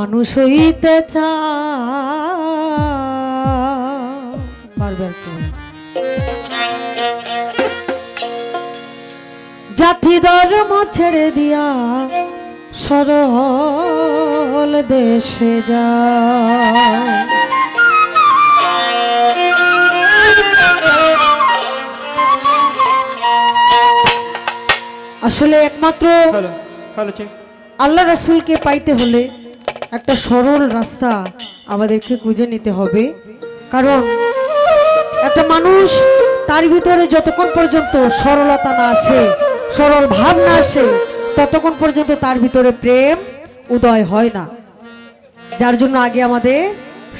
মানুষ হইতে চা জাতি ধর্ম ছেড়ে দিয়া সরল দেশে যা আসলে একমাত্র আল্লাহ রাসুলকে পাইতে হলে একটা সরল রাস্তা আমাদেরকে খুঁজে নিতে হবে। কারণ একটা মানুষ তার ভিতরে যতক্ষণ পর্যন্ত সরলতা না আসে, সরল ভাব না আসে, ততক্ষণ পর্যন্ত তার ভিতরে প্রেম উদয় হয় না। যার জন্য আগে আমাদের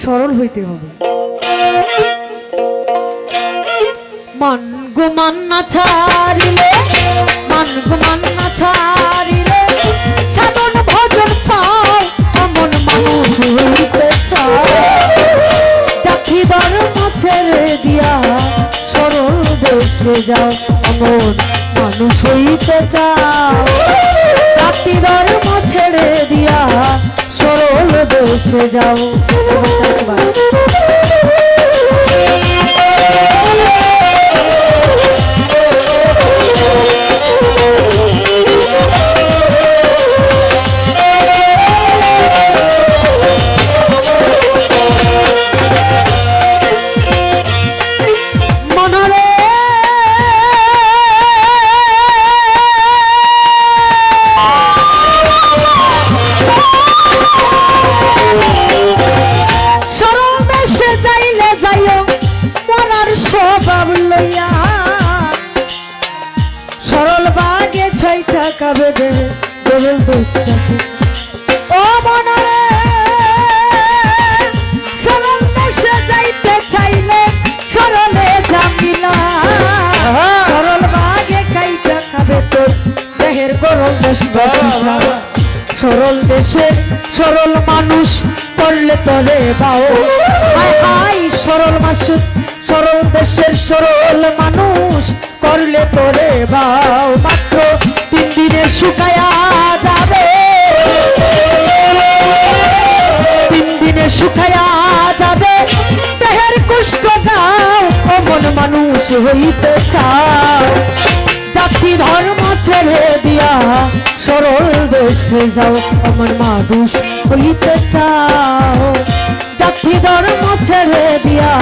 সরল হইতে হবে। মন গুমান না ছাড়িলে, মন গুমান না ছাড়িলে, সাধন জাতি ধর্ম ছেড়ে দিয়া সরল দেশে যাও এমন মানুষ হইতে চাও জাতি ধর্ম দিয়া সরল দেশে যাও। সরল দেশে সরল মানুষ করলে তরে পাও হাই হাই সরল মাসুদ সরল দেশের সরল মানুষ করলে তোরে বাও। মাত্র তিন দিনে শুকায়া দেশে যাও আমার মানুষ হইতে চাও। জাতি ধর্ম ছেড়ে দিয়া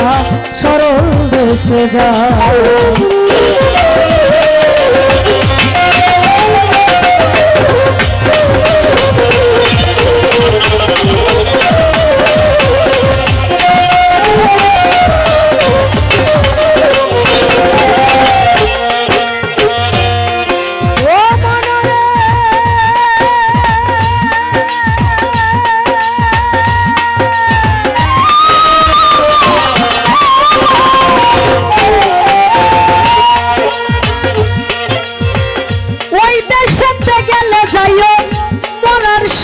সরল দেশে যাও।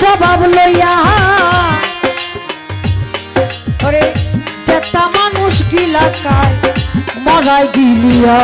স্বভাব লইয়া। ওরে যেতা মানুষ গিলা কায় মরাই গিলিয়া।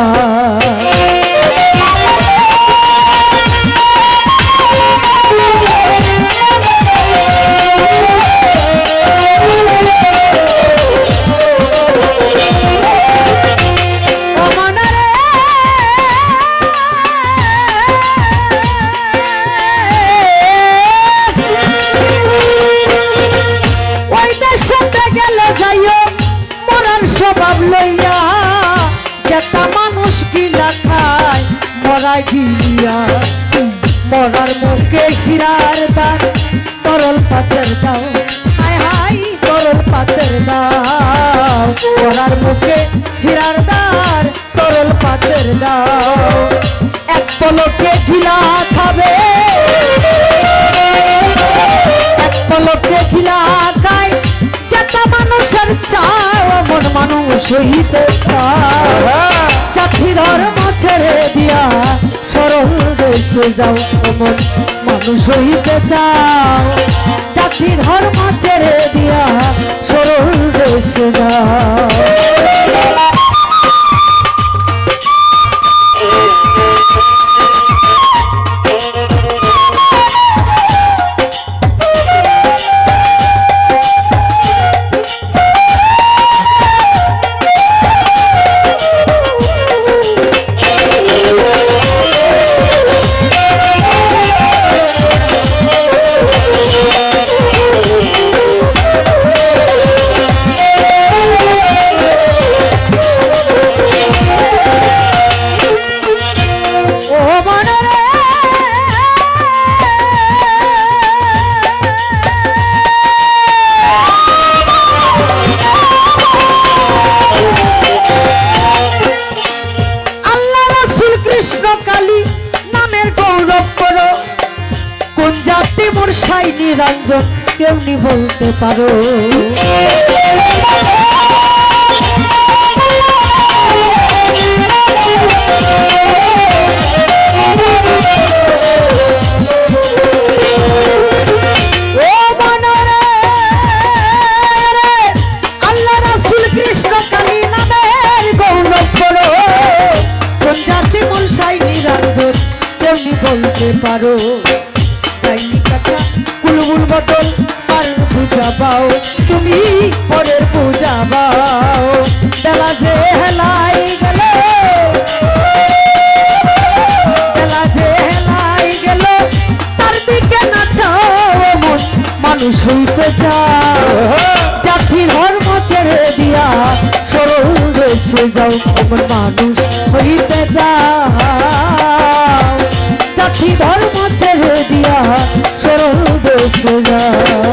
গিলিয়া মরার মুখে হীরার দান তরল পাতের দাও। হাই তরল পাতের দাও। মরার মুখে হীরার দার তরল পাতের দাও। এক পলকে ঢিলা খাবে, এক পলকে খিলা খায়। যেটা মানুষের চায় মন মানুষ হইতে দেশে যাও অমন মানুষ হইতে চাও। জাতি ধর্ম ছেড়ে দিয়া সরল দেশে যাও। কোন জাতি মনসাই নিরঞ্জন কেমনি বলতে পারো। কুলবুল বদল আর পূজা পাও, তুমি পরের পূজা পাও। বেলা যে হেলাই গেল, বেলা যে হেলাই গেল, তার দিকে নাচাও মন মানুষ হইতে চাও। জাতি ধর্ম ছেড়ে দিয়া সরল দেশে যাও, এমন মানুষ হইতে যাও জাতি ধর্ম ছেড়ে দিয়া সরল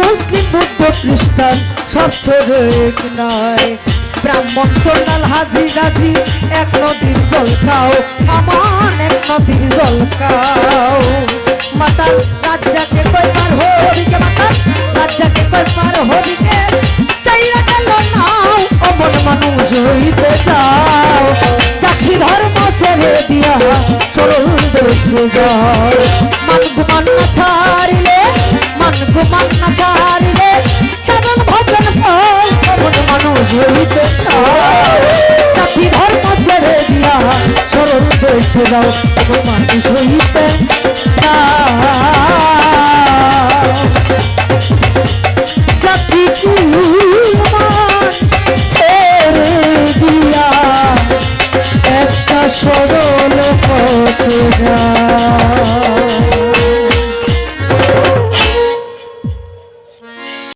মুসলিম বৌদ্ধ খ্রিস্টান সব ছোড়ে এক নয় ব্রাহ্মণ চন্ডাল হাজি গাজি এক নদীর জল খাও আমার এক নদীর জল খাও সরল দাও তোমার সহিতে জাতি কুলমান ছেড়ে দিয়া। একটা সরল পথ যা